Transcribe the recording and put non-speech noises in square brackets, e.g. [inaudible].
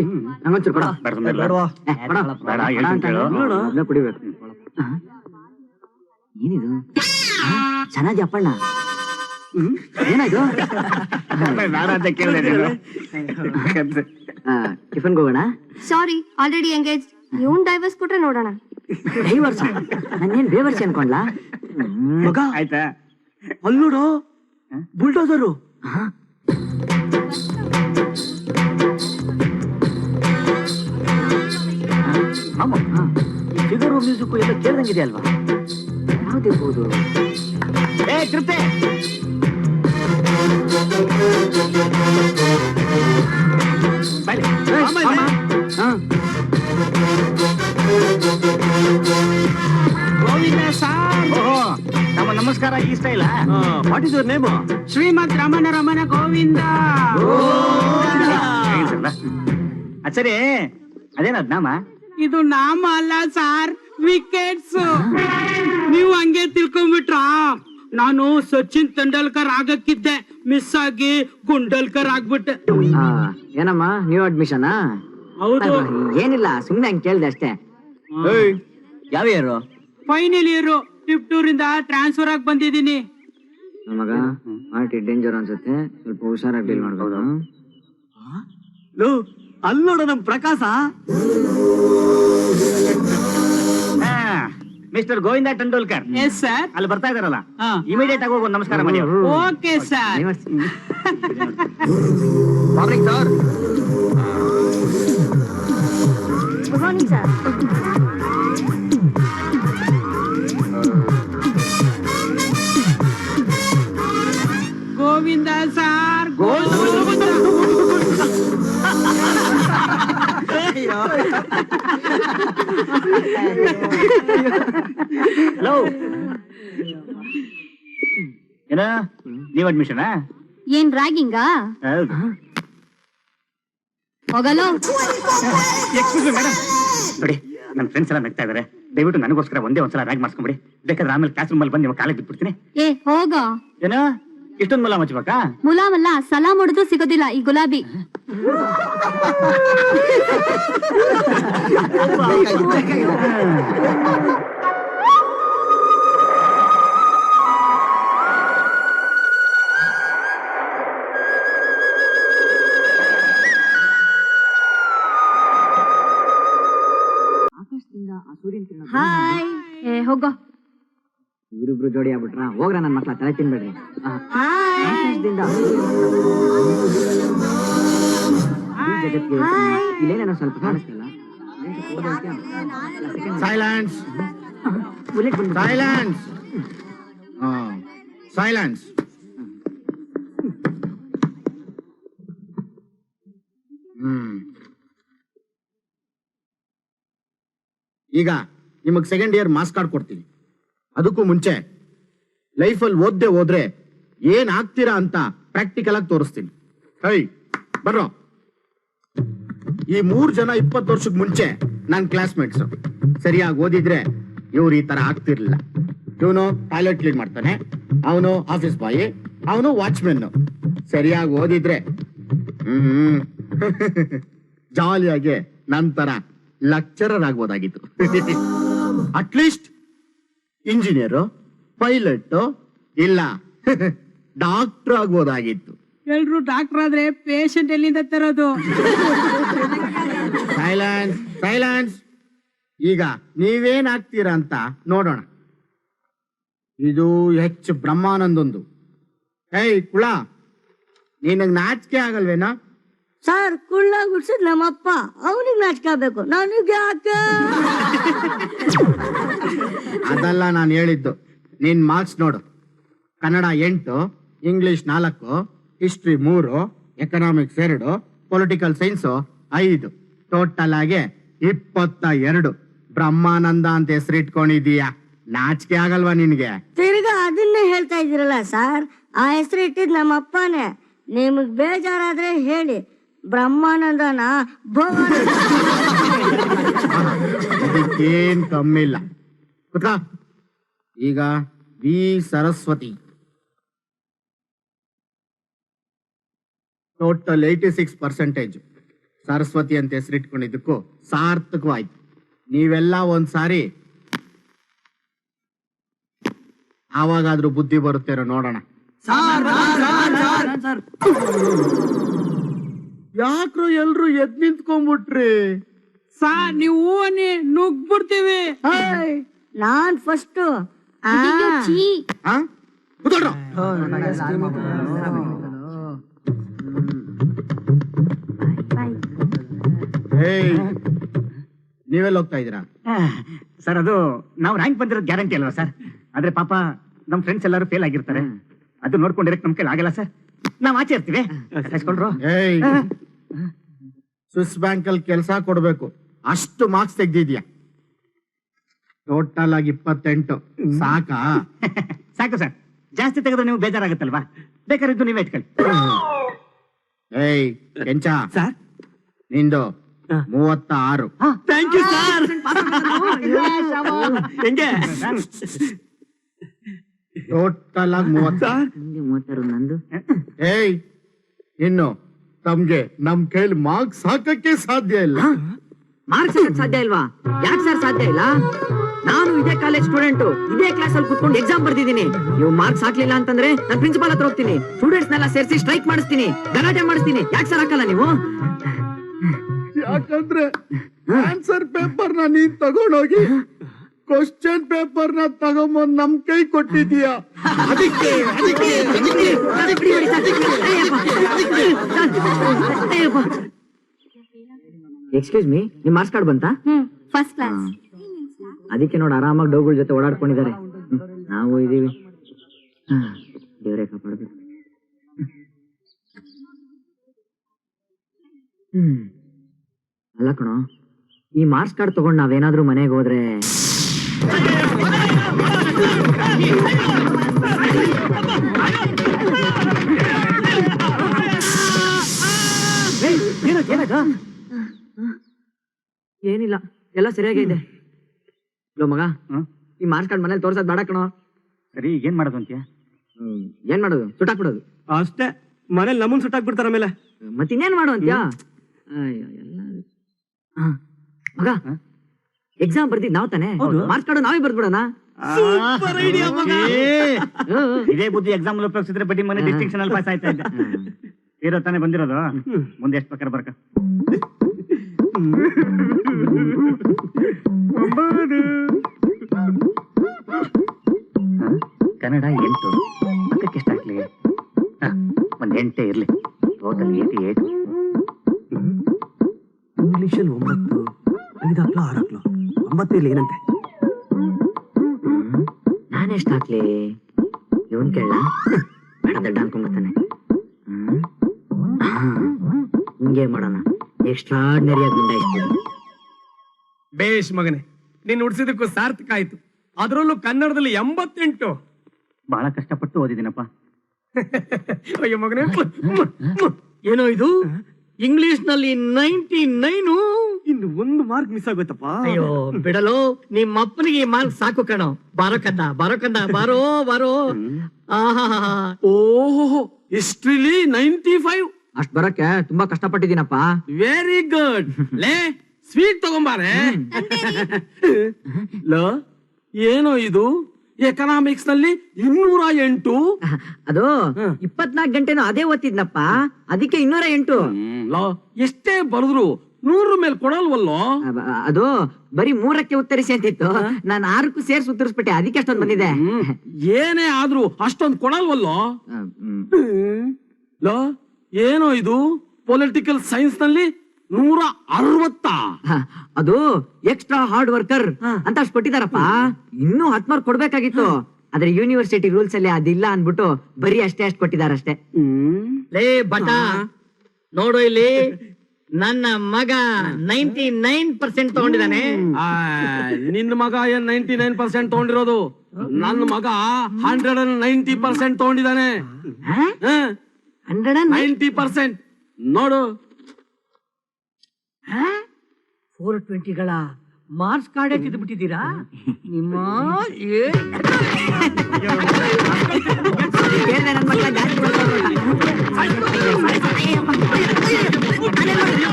ನಂಗೊಂಚೂರು ಕೊಡ. ಬೇಡ ಹೇಳ್ತೀನಿ ಕೇಳು. ನೋಡು, ಮೊದ್ಲೇ ಕುಡಿಬೇಕು. ಏನಿದು? ಚೆನ್ನಾಗಿ ಅಪ್ಪಣ್ಣ. ಹ್ಮ್? ಏನಾಯ್ತು? ಅಂತ ಕೇಳಿದೆ ನೀನು. ಟಿಫನ್ಗೆ ಹೋಗೋಣ? ಸಾರಿ ಆಲ್ರೆಡಿ ಎಂಗೇಜ್ ಇವನ್ ಡೈವರ್ಸ್ ಕೊಟ್ರೆ ನೋಡೋಣ. ಡೈವರ್ಸ್ ನಾನೇನ್ ಬೇವರ್ಸಿ ಅನ್ಕೊಂಡ್ಲಾ? ಮಗ ಆಯ್ತಾ? ಅಲ್ಲಿ ನೋಡು ಬುಲ್ಡೋಸರು ಅಮ್ಮ ಫಿಗರ್ ಮ್ಯೂಸಿಕ್ ಎಲ್ಲ ಕೇಳ್ದಂಗಿದೆ ಅಲ್ವಾ? ಯಾವ್ದಿರ್ಬೋದು ಏ ತೃಪ್ತಿ ನಮ್ಮ ನಮಸ್ಕಾರ ಈ style what is your name Shrimat Ramana Ramana Govinda. ಸರಿ ಅದೇನದ್ ನಾಮ ಇದು ನಾಮ ಅಲ್ಲ ಸಾರ್. ವಿಕೆಟ್ಸ್ ನೀವು ಹಂಗೆ ತಿಳ್ಕೊಂಬಿಟ್ರಾ? ನಾನು ಸಚಿನ್ ತೆಂಡೂಲ್ಕರ್ ಆಗಕ್ಕಿದ್ದೆ. ಮಿಸ್ ಆಗಿ ಗುಂಡಲ್ಕರ್ ಆಗ್ಬಿಟ್ಟೆ. ಆ, ಏನಮ್ಮ ನ್ಯೂ ಅಡ್ಮಿಷನ್ ಹೌದು. ಏನಿಲ್ಲ ಸುಮ್ನೆ ಹಂಗೆ ಕೇಳಿದೆ ಅಷ್ಟೇ. ಯಾವ ಇಯರು ಫೈನಲ್ ಇಯರು ಟಿಪ್ಟೂರಿಂದ ಟ್ರಾನ್ಸ್ಫರ್ ಆಗಿ ಬಂದಿದ್ದೀನಿ. ನಮಗ ಆರ್ಟಿ ಡೇಂಜರ್ ಅನ್ಸುತ್ತೆ. ಸ್ವಲ್ಪ ಹುಷಾರಾಗಿ ಡೀಲ್ ಮಾಡ್ಬೋದು ಲೋ ಅಲ್ಲಿ ನೋಡು ನಮ್ Prakash. Mister Govinda Tendulkar. Yes sir ಅಲ್ಲಿ ಬರ್ತಾ ಇದಾರಲ್ಲ ಇಮಿಡಿಯೇಟ್ ಆಗಿ ಹೋಗಿ ಒಂದ್ ನಮಸ್ಕಾರ ಮಾಡಿ okay sir morning sir good morning sir hello ಏನ? ನೀವ್ ಅಡ್ಮಿಷನ್ ಏನ್ ರ್ಯಾಗಿಂಗಾ ಹೋಗಲು? ಮೇಡಮ್ ನೋಡಿ ನನ್ನ ಫ್ರೆಂಡ್ಸ್ ಎಲ್ಲ ನಗ್ತಾ ಇದಾರೆ. ದಯವಿಟ್ಟು ನನಗೋಸ್ಕರ ಒಂದೇ ಒಂದ್ಸಲ ರ್ಯಾಗ್ ಮಾಡಿಸ್ಕೊಂಬಿಡಿ. ಬೇಕಾದ್ರೆ ಆಮೇಲೆ ಕ್ಲಾಸ್ ಅಲ್ಲಿ ಬಂದು ನಿಮ್ಮ ಕಾಲೇಜ್ ಬಿಟ್ಬಿಡ್ತೀನಿ. ಏ ಹೋಗೋ. ಏನ? ಇಷ್ಟೊಂದು ಮುಲ ಮಚ್ಬೇಕಾ ಮುಲಾಮಲ್ಲ ಸಲಾಮ್ ಹೊಡೆದು ಸಿಗೋದಿಲ್ಲ ಈ ಗುಲಾಬಿ. ಹಾಯ್ ಏ ಹೋಗೋ. ಇವ್ರಿಬ್ರು ಜೋಡಿ ಆಗ್ಬಿಟ್ರ? ಹೋಗ್ರ ನನ್ ಮಕ್ಳ ತಲೆ ತಿನ್ಬೇಡ್ರಿ. ಜಗತ್ತಿಗೆ ಇಲ್ಲೇನೇನೋ ಸ್ವಲ್ಪ ಕಾಣಿಸ್ತಿಲ್ಲ? ಸೈಲೆನ್ಸ್ ಬುಲೆಟ್ ಬಂದು ಸೈಲೆನ್ಸ್ ಸೈಲೆನ್ಸ್ ಹ್ಮ್. ಈಗ ನಿಮಗ್ ಸೆಕೆಂಡ್ ಇಯರ್ ಮಾಸ್ಕ್ ಕಾರ್ಡ್ ಕೊಡ್ತೀನಿ. ಅದಕ್ಕೂ ಮುಂಚೆ ಲೈಫಲ್ಲಿ ಓದ್ದೆ ಹೋದ್ರೆ ಏನ್ ಆಗ್ತೀರಾ ಅಂತ ಪ್ರಾಕ್ಟಿಕಲ್ ಆಗಿ ತೋರಿಸ್ತೀನಿ. ಹೈ, ಬರ್ರೋ. ಈ ಮೂರ್ ಜನ ಇಪ್ಪತ್ತು ವರ್ಷಕ್ಕೆ ಮುಂಚೆ ನನ್ ಕ್ಲಾಸ್ಮೇಟ್ಸ್ ಸರಿಯಾಗಿ ಓದಿದ್ರೆ ಇವ್ರು ಈ ತರ ಆಗ್ತಿರ್ಲಿಲ್ಲ. ಇವನು ಟಾಯ್ಲೆಟ್ ಕ್ಲೀನ್ ಮಾಡ್ತಾನೆ, ಅವನು ಆಫೀಸ್ ಬಾಯಿ ಅವನು ವಾಚ್ಮೆನ್ ಸರಿಯಾಗಿ ಓದಿದ್ರೆ, ಹ್ಮ್, [laughs] ಜಾಲಿಯಾಗಿ ನಂತರ ಲೆಕ್ಚರರ್ ಆಗ್ಬೋದಾಗಿತ್ತು. [laughs] ಅಟ್ಲೀಸ್ಟ್ ಇಂಜಿನಿಯರು ಪೈಲಟ್ ಇಲ್ಲ. [laughs] ಡಾಕ್ಟರ್ ಆಗ್ಬೋದಾಗಿತ್ತು. ಎಲ್ರು ಡಾಕ್ಟರ್ ಆದ್ರೆ ಪೇಷಂಟ್ ಎಲ್ಲಿಂದ ತರೋದು? [laughs] ಸೈಲೆನ್ಸ್ ಸೈಲೆನ್ಸ್ ಈಗ ನೀವೇನ್ ಆಗ್ತೀರಾ ಅಂತ ನೋಡೋಣ. ಇದು ಹೆಚ್ಚು ಬ್ರಹ್ಮಾನಂದೊಂದು. ಏಯ್ ಕುಳ. ನಿನಗ್ ನಾಚಿಕೆ ಆಗಲ್ವೇನ? ಸರ್ ಕುಳ್ಳ ಗುಡ್ಸಿದ್ ನಮ್ಮಪ್ಪ. ಅವನಿಗೆ ನಾಚ್ಕೋಬೇಕು ನನಗೆ ಯಾಕೆ? [laughs] ಅದಲ್ಲ ನಾನು ಹೇಳಿದ್ದು. ನಿನ್ ಮಾರ್ಕ್ಸ್ ನೋಡು. ಕನ್ನಡ ಎಂಟು ಇಂಗ್ಲಿಷ್ ನಾಲ್ಕು ಹಿಸ್ಟ್ರಿ ಮೂರು ಎಕನಾಮಿಕ್ಸ್ ಎರಡು ಪೊಲಿಟಿಕಲ್ ಸೈನ್ಸ್ ಐದು. ಟೋಟಲ್ ಆಗಿ ಇಪ್ಪತ್ತ ಎರಡು. ಬ್ರಹ್ಮಾನಂದ ಅಂತ ಹೆಸರಿಟ್ಕೊಂಡಿದೀಯಾ ನಾಚಿಕೆ ಆಗಲ್ವಾ ನಿನ್ಗೆ? ತಿರ್ಗಾ ಅದನ್ನೇ ಹೇಳ್ತಾ ಇದ್ದೀರಲ್ಲ ಸರ್. ಆ ಹೆಸರು ಇಟ್ಟಿದ್ ನಮ್ಮಪ್ಪನೇ. ನಿಮಗ್ ಬೇಜಾರಾದ್ರೆ ಹೇಳಿ. ಬ್ರಹ್ಮಾನಂದನ ಭಗವಾನ್. [laughs] ಇದಕ್ಕೇನ್ ಕಮ್ಮಿ ಇಲ್ಲ ಈಗ V. Saraswati. Total eighty six percentage Saraswati ಅಂತ ಹೆಸರಿಟ್ಕೊಂಡಿದ್ದಕ್ಕೂ ಸಾರ್ಥಕವಾಯ್ತು. ನೀವೆಲ್ಲ ಒಂದ್ಸಾರಿ ಆವಾಗಾದ್ರೂ ಬುದ್ಧಿ ಬರುತ್ತೇನೋ ನೋಡೋಣ. ಯಾಕ್ರು ಎಲ್ರು ಎದ್ ನಿಂತ್ಕೊಂಡ್ಬಿಟ್ರಿ? ಸಾ ನೀವು ನುಗ್ಬಿಡ್ತೀವಿ ನಾನ್ ಫಸ್ಟ್ ನೀವೆಲ್ಲ ಹೋಗ್ತಾ ಇದೀರಾ ಸರ್ ಅದು ನಾವು ರ್ಯಾಂಕ್ ಬಂದಿರೋದು ಗ್ಯಾರಂಟಿ ಅಲ್ವಾ ಸರ್ ಆದ್ರೆ ಪಾಪ ನಮ್ ಫ್ರೆಂಡ್ಸ್ ಎಲ್ಲರೂ ಫೇಲ್ ಆಗಿರ್ತಾರೆ ಅದು ನೋಡ್ಕೊಂಡಿರಕ್ ನಮ್ ಕೈಲಿ ಆಗಲ್ಲ ಸರ್ ನಾವ್ ಆಚೆ ಇರ್ತೀವಿ ಸ್ವಿಸ್ ಬ್ಯಾಂಕ್ ಅಲ್ಲಿ ಕೆಲಸ ಕೊಡ್ಬೇಕು ಅಷ್ಟು ಮಾರ್ಕ್ಸ್ ತೆಗ್ದಿದ್ಯಾ ಟೋಟಲ್ ಆಗಿ ಇಪ್ಪತ್ತೆಂಟು ಸಾಕಾ? [laughs] ಸಾಕು ಸರ್. ಜಾಸ್ತಿ ತೆಗೆದ್ರೆ ನೀವು ಬೇಜಾರಾಗುತ್ತಲ್ವಾ? ಬೇಕಾದ್ರೆ ಇದು ನೀವೇ ಇಟ್ಕೊಳ್ಳಿ. ಏಯ್ ಕೆಂಚ. ಸರ್? ನಿಂದು ಮೂವತ್ತ ಆರು ಥ್ಯಾಂಕ್ ಯು ಸರ್ ಹೆಂಗೆ? ಟೋಟಲ್ ಆಗಿ ಮೂವತ್ತ ಮೂವತ್ತಾರು ನಂದು? ಏಯ್ ಇನ್ನು ತಮ್ಗೆ ನಮ್ ಕೈಲಿ ಮಾರ್ಕ್ಸ್ ಹಾಕಕ್ಕೆ ಸಾಧ್ಯ ಇಲ್ಲ. ಮಾರ್ಕ್ಸ್ ಸಾಧ್ಯ ಇಲ್ವಾ ಯಾಕೆ ಸರ್ ಸಾಧ್ಯ ಇಲ್ಲ ನಾನು ಇದೇ ಕಾಲೇಜ್ ಸ್ಟೂಡೆಂಟ್ ಇದೇ ಕ್ಲಾಸ್ ಅಲ್ಲಿ ಕುತ್ಕೊಂಡು ಎಕ್ಸಾಮ್ ಬರ್ದಿದ್ದೀನಿ ನೀವು ಮಾರ್ಕ್ಸ್ ಹಾಕ್ಲಿಲ್ಲ ಅಂತಂದ್ರೆ ನಾನು ಪ್ರಿನ್ಸಿಪಾಲ್ ಹತ್ರ ಹೋಗ್ತೀನಿ ಸ್ಟೂಡೆಂಟ್ಸ್ ನೆಲ್ಲ ಸೇರಿಸಿ ಸ್ಟ್ರೈಕ್ ಮಾಡಿಸ್ತೀನಿ ಗಲಾಟೆ ಮಾಡಿಸ್ತೀನಿ ಯಾಕೆ ಸರ್ ಹಾಕಲ್ಲ ನೀವು ಯಾಕಂದ್ರೆ ಆನ್ಸರ್ ಪೇಪರ್ನ ನೀನ್ ತಗೊಂಡೋಗಿ ಕ್ವಶನ್ ಪೇಪರ್ನ ತಗೊಂಬಂದ್ ನಮ್ ಕೈ ಕೊಟ್ಟಿದೀಯ ಅದಕ್ಕೆ ಅದಕ್ಕೆ ಅದಕ್ಕೆ ಎಕ್ಸ್ಕ್ಯೂಸ್ ಮೀ ನಿಮ್ ಮಾರ್ಕ್ಸ್ ಕಾರ್ಡ್ ಬಂತಾ? ಹ್ಮ್ ಫಸ್ಟ್ ಕ್ಲಾಸ್ ಅದಕ್ಕೆ ನೋಡಿ ಆರಾಮಾಗಿ ಡೌಗಳ ಜೊತೆ ಓಡಾಡ್ಕೊಂಡಿದ್ದಾರೆ. ನಾವು ಇದೀವಿ. ದೇವರೇ ಕಾಪಾಡಬೇಕು. ಹ್ಮ್. ಅಲ್ಲ ಕಣೋ ಈ ಮಾರ್ಕ್ಸ್ ಕಾರ್ಡ್ ತಗೊಂಡ್ ನಾವೇನಾದ್ರೂ ಮನೆಗೆ ಹೋದ್ರೆ? ಏನಿಲ್ಲ ಎಲ್ಲ ಸರಿಯಾಗಿದೆ ಲೋ ಮಗ ಹ್ಮ್? ಈ ಮಾರ್ಕ್ಸ್ ಕಾರ್ಡ್ ಮನೇಲಿ ತೋರ್ಸೋದ್ ಬೇಡ ಕಣೋ. ಸರಿ ಏನ್ ಮಾಡೋದು ಅಂತೀಯ? ಹ್ಮ್, ಏನ್ ಮಾಡೋದು? ಸುಟ್ಟಾಕ್ಬಿಡೋದು ಅಷ್ಟೇ ಮನೇಲಿ ನಮ್ಮನ್ ಸುಟ್ಟಾಕ್ಬಿಡ್ತಾರ ಆಮೇಲೆ. ಮತ್ತೆ ಇನ್ನೇನ್ ಮಾಡು ಅಂತ್ಯಾ? ಅಯ್ಯೋ ಎಲ್ಲ ಹಾ, ಮಗ ಎಕ್ಸಾಮ್ ಬರ್ದಿದ್ ನಾವ್ ತಾನೆ. ಮಾರ್ಕ್ಸ್ ಕಾರ್ಡ್ ನಾವೇ ಬರ್ದ್ಬಿಡೋಣ. ಇದೇ ಬುದ್ಧಿ ಎಕ್ಸಾಮ್ ಉಪಯೋಗಿಸಿದ್ರೆ ಬಡ್ಡಿ ಮನೆ ಡಿಸ್ಟಿಂಕ್ಷನ್ ಅಲ್ಲಿ ಪಾಸ್ ಆಯ್ತಾ ಇದ್ದೆ ಇರೋ ತಾನೇ ಬಂದಿರೋದು? ಮುಂದೆ ಎಷ್ಟು ಪ್ರಕಾರ ಬರ್ಕ? ಹ? ಕನ್ನಡ ಎಂಟು. ಎಷ್ಟಾಗ್ಲಿ? ಆಗಲಿ ಒಂದ್ ಎಂಟೇ ಇರ್ಲಿ. Total eighty eight. ಇಂಗ್ಲಿಷ್ ಅಲ್ಲಿ ಒಂಬತ್ತು ಐದಾಕ್ಲ ಒಂಬತ್ತು ಒಂಬತ್ತೇಲಿ ಏನಂತೆ? ನಾನೆಷ್ಟ್ ಹಾಕ್ಲಿ ಇವನ್ ಕೇಳ. ಬೇಡ ದಡ್ಡ ಹಾ, ಹಿಂಗೆ ಮಾಡೋಣ. ಬೇಷ್ ಮಗನೇ ನೀನ್ ಉಡ್ಸಿದಕ್ಕೂ ಸಾರ್ಥಕ ಆಯ್ತು. ಅದರಲ್ಲೂ ಕನ್ನಡದಲ್ಲಿ ಎಂಬತ್ತೆಂಟು. ಬಹಳ ಕಷ್ಟಪಟ್ಟು ಓದಿದಿನಪ್ಪ [laughs] ಅಯ್ಯೋ ಮಗನೇ ಏನೋ ಇದು? ಇಂಗ್ಲಿಷ್ನಲ್ಲಿ ನೈಂಟಿ ನೈನು? ಇನ್ನು ಒಂದು ಮಾರ್ಕ್ ಮಿಸ್ ಆಗುತ್ತಪ್ಪ ಅಯ್ಯೋ ಬಿಡಲು ನಿಮ್ಮ ಅಪ್ಪನಿಗೆ ಈ ಮಾರ್ಕ್ ಸಾಕು ಕಣೋ. ಬಾರೋ ಕಂದ ಬಾರೋ ಕಂದ ಬಾರೋ ಬಾರೋ. ಆಹಾ ಓಹೋ ಹಿಸ್ಟ್ರಿಲಿ ನೈಂಟಿ ಫೈವ್. ಅಷ್ಟ್ ಬರಕ್ಕೆ ತುಂಬಾ ಕಷ್ಟಪಟ್ಟಿದ್ದೀನಪ್ಪ. ವೆರಿ ಗುಡ್ ಲೇ ಸ್ವೀಟ್ ತಗೊಂಬಾರೆ. [laughs] ಲೋ ಏನು ಇದು? ಎಕನಾಮಿಕ್ಸ್ನಲ್ಲಿ ಇನ್ನೂರ ಎಂಟು? ಅದು ಇಪ್ಪತ್ನಾಲ್ಕು ಗಂಟೆನೂ ಅದೇ ಓದ್ತಿದ್ನಪ್ಪ. ಅದಕ್ಕೆ ಇನ್ನೂರ ಎಂಟು. ಲೋ ಎಷ್ಟೇ ಬರೆದ್ರು ನೂರ ಮೇಲೆ ಕೊಡಲ್ವಲ್ಲೋ? ಅದು ಬರೀ ಮೂರಕ್ಕೆ ಉತ್ತರಿಸಿ ಅಂತಿತ್ತು. ನಾನು ಆರಕ್ಕೂ ಸೇರ್ಸಿ ಉತ್ತರಿಸ್ಬಿಟ್ಟೆ ಅದಕ್ಕೆ ಅಷ್ಟೊಂದು ಬಂದಿದೆ. ಏನೇ ಆದ್ರೂ ಅಷ್ಟೊಂದು ಕೊಡಲ್ವಲ್ಲೋ? ಲೋ ಏನೋ ಇದು ಪೊಲಿಟಿಕಲ್ ಸೈನ್ಸ್ನಲ್ಲಿ ನೂರ ಅರವತ್ತ? ಅದು ಎಕ್ಸ್ಟ್ರಾ ಹಾರ್ಡ್ ವರ್ಕರ್ ಅಂತ ಅಷ್ಟ್ ಕೊಟ್ಟಿದಾರಪ್ಪ ಇನ್ನೂ ಹತ್ ಮಾರ್ಕ್ ಕೊಡ್ಬೇಕಾಗಿತ್ತು. ಆದ್ರೆ ಯೂನಿವರ್ಸಿಟಿ ರೂಲ್ಸ್ ಅಲ್ಲಿ ಅದಿಲ್ಲ ಅನ್ಬಿಟ್ಟು ಬರೀ ಅಷ್ಟೇ ಅಷ್ಟ್ ಕೊಟ್ಟಿದಾರಷ್ಟೇ ಲೇ ಬಟ ನೋಡು ಇಲ್ಲಿ ನನ್ನ ಮಗ ನೈಂಟಿ ನೈನ್ ಪರ್ಸೆಂಟ್ ತಗೊಂಡಿದ್ದಾನೆ ನಿನ್ನ ಮಗ ಏನ್ ನೈಂಟಿ ನೈನ್ ಪರ್ಸೆಂಟ್ ತಗೊಂಡಿರೋದು ನನ್ನ ಮಗ ಹಂಡ್ರೆಡ್ ಅಂಡ್ ನೈಂಟಿ ಪರ್ಸೆಂಟ್ ತಗೊಂಡಿದ್ದಾನೆ. ಹಂಡ್ರೆಡ್ ನೈಂಟಿ ಪರ್ಸೆಂಟ್ ನೋಡು ಫೋರ್ ಟ್ವೆಂಟಿಗಳ ಮಾರ್ಕ್ಸ್ ಕಾರ್ಡ್ ತಿದ್ದು ಬಿಟ್ಟಿದ್ದೀರಾ ನಿಮ್ಮ ಏ